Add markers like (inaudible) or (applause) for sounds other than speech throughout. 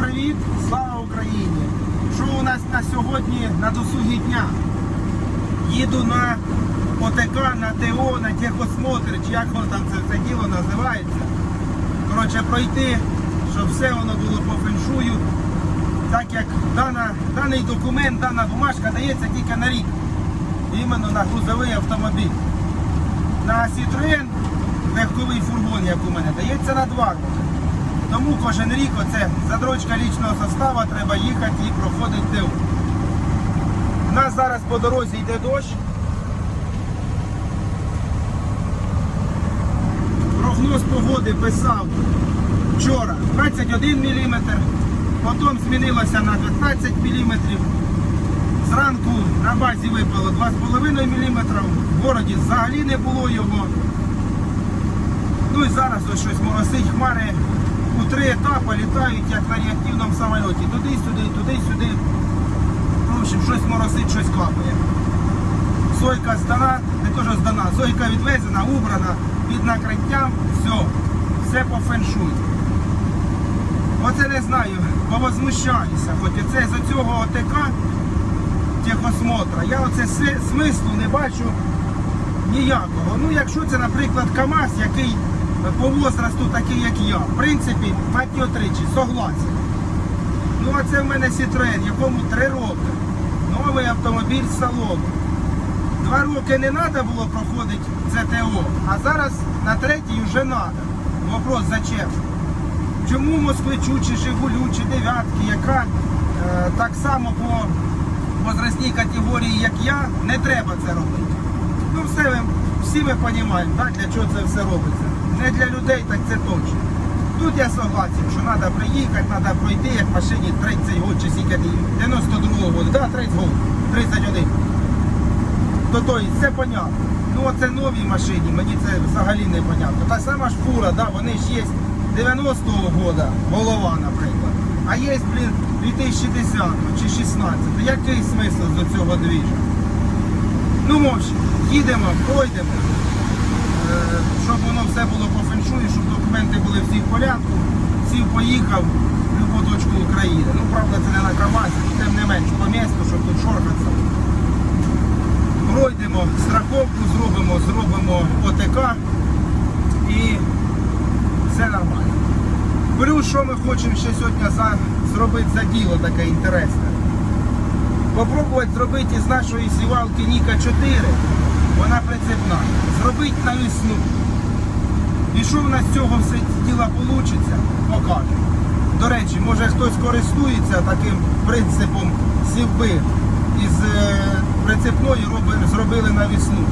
привіт! Слава Україні! Що у нас на сьогодні на досугі дня? Їду на ОТК, на ТО, на техосмотр, чи як воно там це, це діло називається. Коротше, пройти, щоб все воно було по феншую. Так як дана, даний документ, дана бумажка дається тільки на рік. Іменно на грузовий автомобіль. На Citroën легковий фургон, як у мене, дається на два роки. Тому кожен рік оце задрочка лічного состава треба їхати і проходить ТО. У нас зараз по дорозі йде дощ. Прогноз погоди писав вчора 21 мм, потім змінилося на 15 мм. Зранку на базі випало 2,5 мм, в городі взагалі не було його. Ну і зараз ось щось моросить, хмари у три етапи літають, як на реактивному самольоті. Туди-сюди, туди-сюди. Ну, в общем, щось моросить, щось капає. Сойка здана, не що здана, сойка відвезена, убрана під накриттям, все, все по феншуй. Оце не знаю, повозмущаюся, хоч оце з цього ОТК техосмотра. Я оце смислу не бачу ніякого. Ну, якщо це, наприклад, КАМАЗ, який по возрасту такий, як я, в принципі, мать його тричі, согласен. Ну, а це в мене Citroen, якому три роки. Новий автомобіль з салону. Два роки не треба було проходити ЗТО, а зараз на третій вже треба. Вопрос зачем? Чому москвичу чи Жигулю, чи дев'ятки, яка е, так само по возрастній категорії, як я, не треба це робити. Ну все всі ми розуміємо, для чого це все робиться. Не для людей, так це точно. Тут я согласен, що треба приїхати, треба пройти, як в машині 30 років чи скільки, 92-го року, да, 30 років, 31. То то і це понятно. Ну оце новій машині, мені це взагалі не понятно. Та сама ж фура, да, вони ж є 90-го года, голова, наприклад. А є, блін, 2010 чи 16 Який смисл до цього двіжа? Ну, в їдемо, пройдемо, щоб воно все було по феншую, щоб документи були всі в порядку. Сів поїхав в любу точку України. Ну, правда, це не на КАМАЗі, тим не менш по місту, щоб тут шорхатися. Пройдемо страховку, зробимо, зробимо ОТК і все нормально. Плюс, що ми хочемо ще сьогодні за, зробити за діло таке інтересне. Попробувати зробити із нашої сівалки Ніка 4, вона прицепна, зробити на весну. І що в нас з цього все діла вийде, покажемо. До речі, може хтось користується таким принципом сівби із е, прицепної роби- зробили на весну.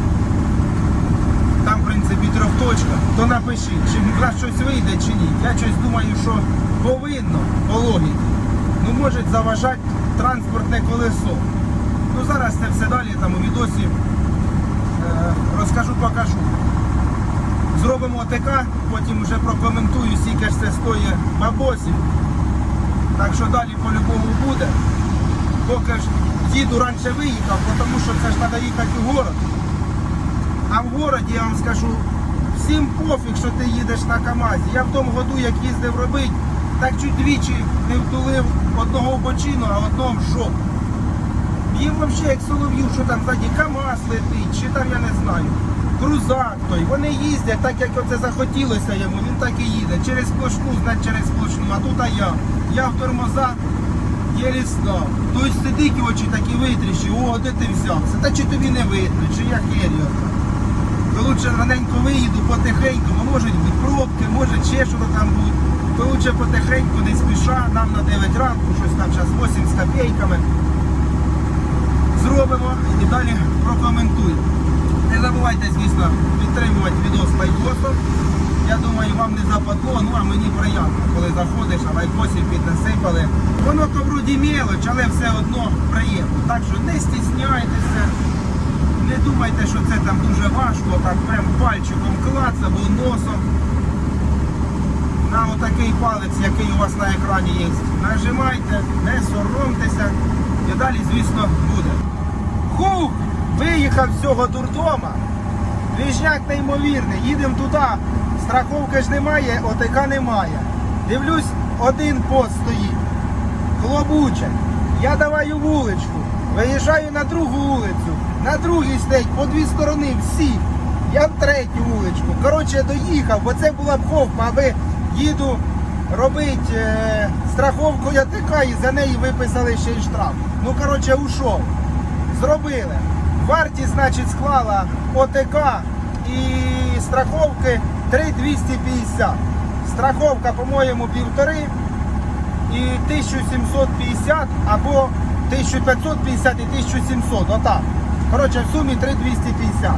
Там, в принципі, трьохточка, то напишіть, чи в нас щось вийде чи ні. Я щось думаю, що повинно по логіці. Ну, може заважати транспортне колесо. Ну зараз це все далі там у відосі розкажу, покажу. Зробимо ОТК, потім вже прокоментую, скільки ж це стоїть бабосів. Так що далі по-любому буде. Поки ж їду раніше виїхав, тому що це ж треба їхати у город. А в городі я вам скажу, всім пофіг, що ти їдеш на КАМАЗі. Я в тому году, як їздив робити, так чуть двічі не втулив одного в бочину, а одного в жопу. Їм взагалі як солов'ю, що там ззаді КАМАЗ летить, чи там я не знаю. Крузак той. Вони їздять так, як оце захотілося йому, він так і їде. Через сплошну, значить через сплошну, а тут а я. Я в тормоза єлі став. Той сидить очі такі витріщі, о, де ти взявся? Та чи тобі не видно, чи я хер'я? То лучше раненько виїду потихеньку, бо можуть бути пробки, може ще щось там буде. То лучше потихеньку, не спіша, нам на 9 ранку, щось там зараз 8 з копійками. Зробимо і далі прокоментуємо. Не забувайте, звісно, підтримувати відос лайкосом. Я думаю, вам не западло, ну а мені приємно, коли заходиш, а лайкосів піднасипали. Воно то вроді мелоч, але все одно приємно. Так що не стісняйтеся. Не думайте, що це там дуже важко, так прям пальчиком клац або носом. На отакий палець, який у вас на екрані є. Нажимайте, не соромтеся. І далі, звісно, буде. Хух! Виїхав з цього дурдома. Двіжняк неймовірний. Їдемо туди. Страховки ж немає, ОТК немає. Дивлюсь, один пост стоїть. клобучать. Я даваю вуличку, виїжджаю на другу вулицю, на другій стоять по дві сторони всі. Я в третю вуличку. Коротше, доїхав, бо це була б ховка, аби їду робити е, страховку ЯТК і за неї виписали ще й штраф. Ну, коротше, ушов. Зробили. Вартість, значить, склала ОТК і страховки 3250. Страховка, по-моєму, півтори і 1750 або 1550 і 1700. Отак. Коротше, в сумі 3250.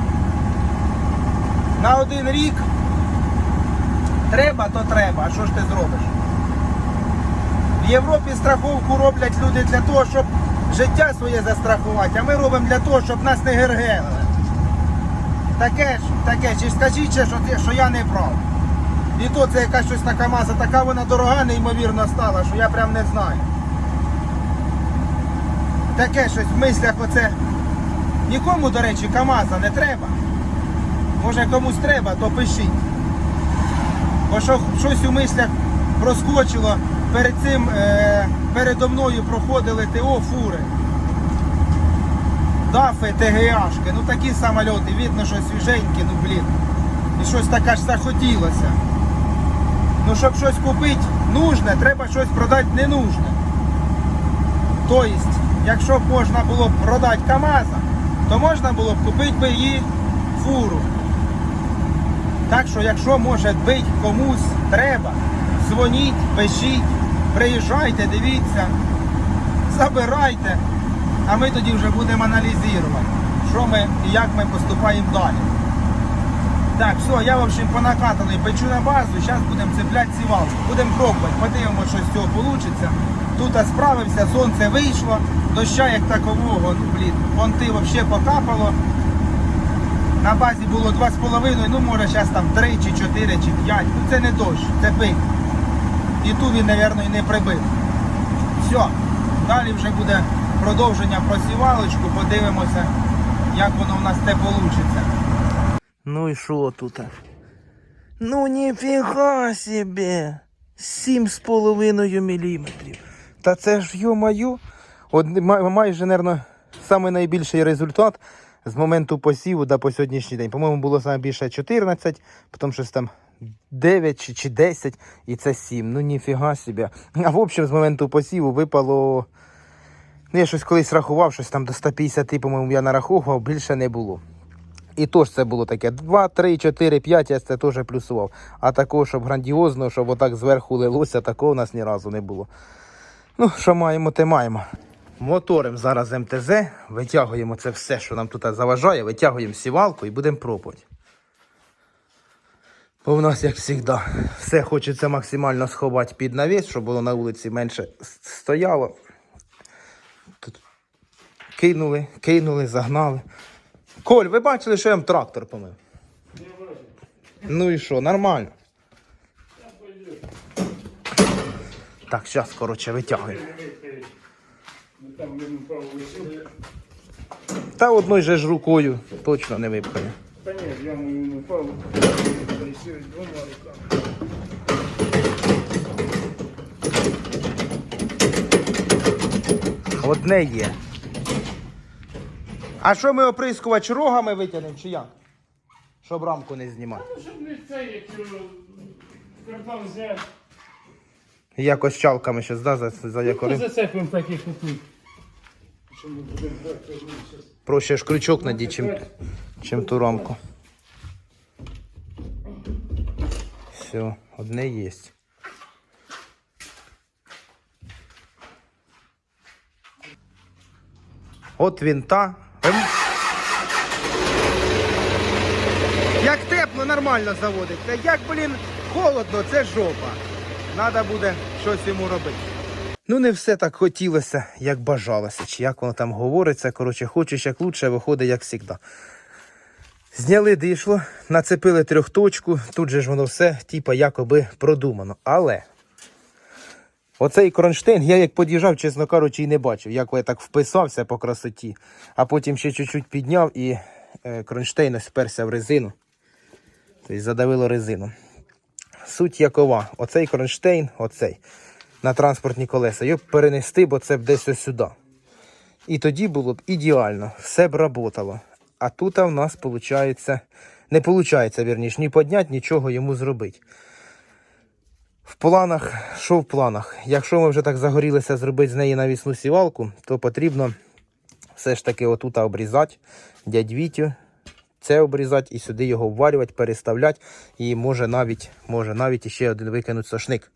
На один рік треба, то треба. А що ж ти зробиш? В Європі страховку роблять люди для того, щоб життя своє застрахувати, а ми робимо для того, щоб нас не гергелили. Таке ж, таке, чи скажіть, ще, що, що я не прав. І то це якась щось така маса, така вона дорога, неймовірно стала, що я прям не знаю. Таке щось в мислях оце. Нікому, до речі, КАМАЗа не треба. Може комусь треба, то пишіть. Бо що, щось у мислях проскочило. Перед цим е, передо мною проходили ТО фури. Дафи, ТГАшки, ну такі самольоти, видно, що свіженькі, ну блін. І щось таке ж захотілося. Ну, щоб щось купити нужне, треба щось продати не нужне. Тобто, якщо б можна було б продати КАМАЗа, то можна було б купити би її фуру. Так що, якщо може бить комусь треба, дзвоніть, пишіть, приїжджайте, дивіться, забирайте, а ми тоді вже будемо аналізувати, що ми і як ми поступаємо далі. Так, все, я в общем по накатаний печу на базу, зараз будемо цепляти сівалку. Будемо пробувати, подивимося, що з цього вийде. Тут справився, сонце вийшло, доща як такового, ну блін, понти взагалі покапало. На базі було 2,5, ну може зараз там 3 чи 4 чи 5. Ну це не дощ, це пик. І тут він, мабуть, і не прибив. Все, далі вже буде продовження про сівалочку, подивимося, як воно в нас це вийде. Ну і що тут? Ну ніфіга собі. Сім з половиною міліметрів. Та це ж йо-маю, майже, мабуть, найбільший результат з моменту посіву да по сьогоднішній день. По-моєму, було саме більше 14, потім щось там 9 чи, чи 10, і це 7. Ну ніфіга собі. А в общем, з моменту посіву випало. Ну, я щось колись рахував, щось там до 150, по-моєму, я нараховував, більше не було. І то це було таке 2, 3, 4, 5, я це теж плюсував. А такого, щоб грандіозно, щоб отак зверху лилося, такого у нас ні разу не було. Ну, що маємо, те маємо. Моторим зараз МТЗ, витягуємо це все, що нам тут заважає, витягуємо сівалку і будемо пробувати. Бо в нас, як завжди, все хочеться максимально сховати під навіс, щоб було на вулиці менше стояло. Тут кинули, кинули, загнали. Коль, ви бачили, що я вам трактор помив? Ну і що, нормально. Так, зараз, коротше, витягуємо. Та одною же ж рукою точно не випхає. Та ні, я не впав. Присів двома руками. Одне є. А що ми оприскувач рогами витягнемо чи як? Щоб рамку не знімати. Ну, щоб не це, якщо картон зняти, Якось чалками щось, да, за, за то якорим. зацепимо так і купити. Що ми будемо брати, то ми щас. Проще ж крючок надіть, чим, чим ту рамку. Все, одне є. От винта. Ем. Як тепло, нормально заводиться. Як, блін, холодно, це жопа. Надо буде щось йому робити. Ну, не все так хотілося, як бажалося, чи як воно там говориться. Коротше, хочеш як лучше, виходить, як завжди. Зняли дишло, нацепили трьохточку, тут же ж воно все, типа, якоби продумано. Але оцей кронштейн, я як під'їжджав, чесно кажучи, і не бачив, як я так вписався по красоті, а потім ще чуть-чуть підняв і е, кронштейн ось вперся в резину. Тобто задавило резину. Суть якова, оцей кронштейн, оцей. На транспортні колеса. Його перенести, бо це б десь ось сюди. І тоді було б ідеально, все б работало. А тут в нас виходить, не виходить, вірніш, ні поднять, нічого йому зробити. В планах, що в планах? Якщо ми вже так загорілися зробити з неї навісну сівалку, то потрібно все ж таки отут обрізати дядь Вітю, це обрізати і сюди його вварювати, переставляти. І може навіть, може навіть іще один викинути сошник.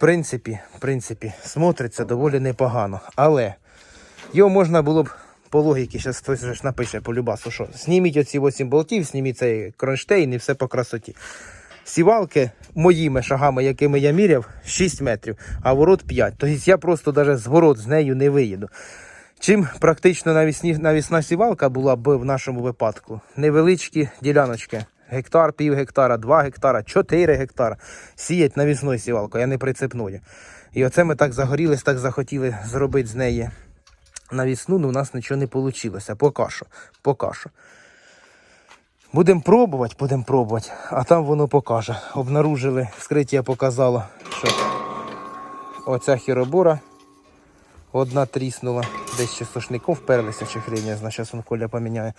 Принципі, в принципі, смотриться доволі непогано. Але його можна було б по логіки, зараз хтось ж напише по любасу, що зніміть оці 8 болтів, зніміть цей кронштейн і все по красоті. Сівалки моїми шагами, якими я міряв, 6 метрів, а ворот 5. Тобто я просто навіть з ворот з нею не виїду. Чим практично навісні, навісна сівалка була б в нашому випадку? Невеличкі діляночки. Гектар, пів гектара, 2 гектара, 4 гектара. Сіять навісною сівалкою, а не прицепною. І оце ми так загорілись, так захотіли зробити з неї навісну, але у нас нічого не вийшло. Поки що. Поки що. Будемо пробувати, будемо пробувати, а там воно покаже. Обнаружили, вскриття показало, що оця хіробора одна тріснула, десь ще сошником вперлися, чи я знаю, зараз він Коля поміняє.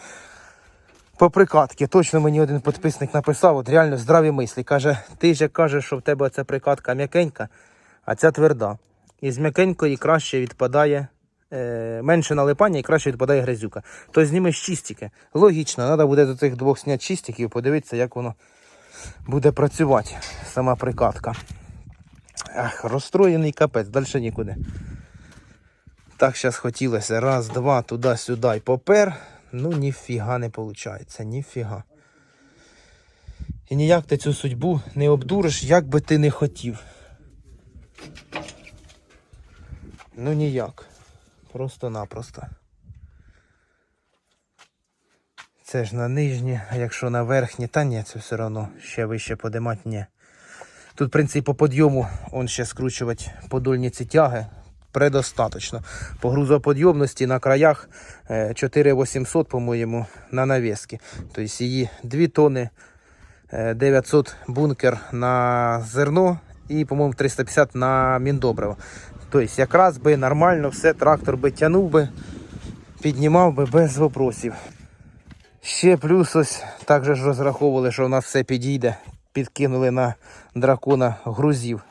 По прикатки, точно мені один підписник написав, от реально здраві мислі. Каже, ти ж кажеш, що в тебе ця прикатка м'якенька, а ця тверда. І з м'якенької краще відпадає е, менше налипання і краще відпадає грязюка. То знімеш чистики. Логічно, треба буде до цих двох зняти чистиків, подивитися, як воно буде працювати, сама прикатка. Ах, розстроєний капець, далі нікуди. Так зараз хотілося. Раз, два, туди-сюди і попер. Ну, ніфіга не виходить, ніфіга. І ніяк ти цю судьбу не обдуриш, як би ти не хотів. Ну ніяк. Просто-напросто. Це ж на нижні, а якщо на верхні, та ні, це все одно ще вище подимати, ні. Тут, в принципі, по підйому он ще скручувати подольні ці тяги предостаточно. По грузоподйомності на краях е, 4800, по-моєму, на навіски. Тобто її 2 тони, е, 900 бункер на зерно і, по-моєму, 350 на міндобриво. Тобто якраз би нормально все, трактор би тягнув би, піднімав би без вопросів. Ще плюс ось так же ж розраховували, що у нас все підійде. Підкинули на дракона грузів.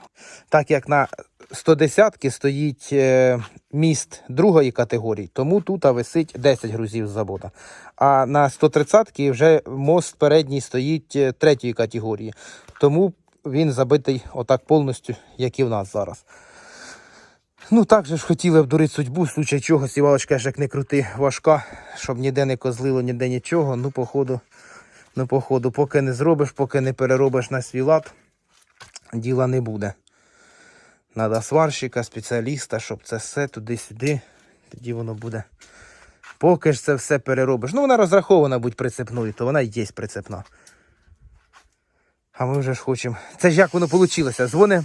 Так як на 110 стоїть е, міст другої категорії, тому тут висить 10 грузів з завода. А на 130-ки вже мост передній стоїть е, третьої категорії. Тому він забитий отак повністю, як і в нас зараз. Ну, так же ж хотіли обдурити судьбу, в случай чого сівалочка ж як не крути важка, щоб ніде не козлило, ніде нічого. Ну, походу, ну, походу, поки не зробиш, поки не переробиш на свій лад, діла не буде. Надо сварщика, спеціаліста, щоб це все туди-сюди. Тоді воно буде. Поки ж це все переробиш. Ну, вона розрахована будь прицепною, то вона і є прицепна. А ми вже ж хочемо. Це ж як воно вийшло? Дзвони.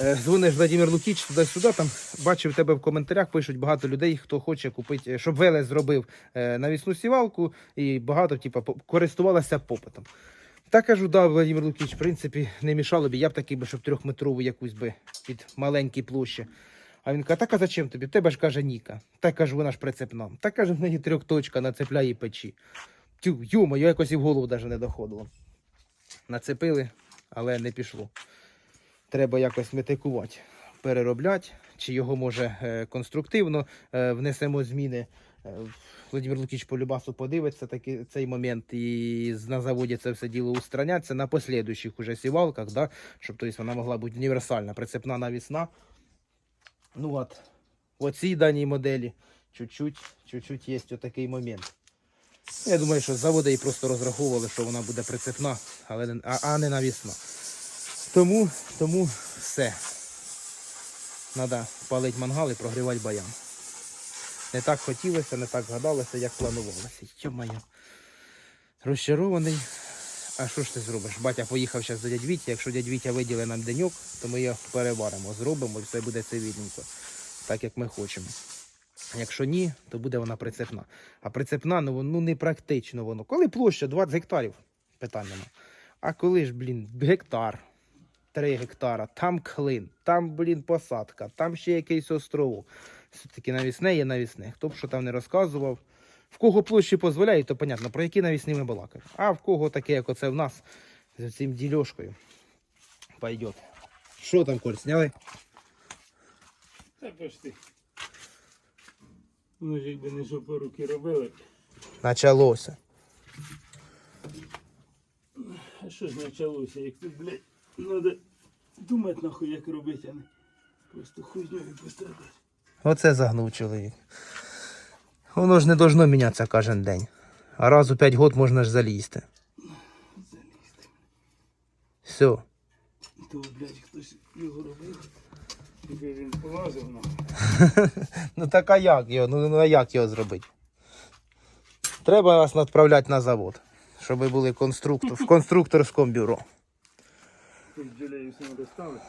Е, Дзвониш Владимир Лукіч туди-сюди. Там бачив тебе в коментарях, пишуть багато людей, хто хоче купити, е, щоб Велес зробив е, навісну сівалку і багато, типу, користувалася попитом. Та кажу, да, Владимир Лукіч, в принципі, не мішало б. Я б такий би, щоб трьохметрову якусь би під маленькі площі. А він каже, так а зачем тобі? Тебе ж каже Ніка. Та кажу, вона ж прицепна. Та каже, в неї трьохточка нацепляє печі. Тю, йомо, я якось і в голову навіть не доходило. Нацепили, але не пішло. Треба якось метикувати, переробляти, чи його може е, конструктивно е, внесемо зміни. Е, Владимир Лукіч по Любасу подивиться таки, цей момент і на заводі це все діло устраняться на послідуючих уже сівалках, да, щоб тобто, вона могла бути універсальна, прицепна навісна. Ну от, в цій даній моделі чуть-чуть, є отакий момент. Я думаю, що з заводу її просто розраховували, що вона буде прицепна, але а, а не навісна. Тому, тому все. Треба палити мангал і прогрівати баян. Не так хотілося, не так гадалося, як планувалося. Йо-моє. Розчарований. А що ж ти зробиш? Батя поїхав зараз до дядь Віті. Якщо дядь Вітя виділить нам деньок, то ми його переваримо, зробимо і все буде цивільненько, так як ми хочемо. Якщо ні, то буде вона прицепна. А прицепна, ну, ну не практично воно. Коли площа 20 гектарів, питань нема. А коли ж, блін, гектар, 3 гектара, там клин, там, блін, посадка, там ще якийсь островок. Все-таки навісне є навісне. Хто б що там не розказував. В кого площі дозволяють, то понятно, про які навісні ми балакаємо. А в кого таке, як оце в нас, з цим дільошкою. Пойдет. Що там, Коль, сняли? Та почти. Ну якби не що по руки робили. Началося. А що ж почалося, як тут, блядь, треба думати нахуй, як робити, а не просто хуйньою пострадати. Оце загнув чоловік. Воно ж не должно мінятися кожен день. А раз у 5 років можна ж залізти. Залізти. Все. То, блядь, хтось його робив. Тепер він полазив нахуй. (laughs) Ну так а як його? Ну, ну а як його зробити? Треба вас відправляти на завод, щоб ви були конструктор, в (laughs) конструкторському бюро. Тут джелею все треба ставити.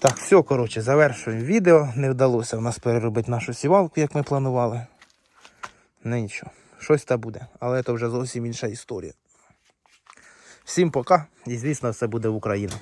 Так, все, коротше, завершуємо відео. Не вдалося в нас переробити нашу сівалку, як ми планували. Ну нічого, щось та буде, але це вже зовсім інша історія. Всім пока і звісно, все буде в Україні.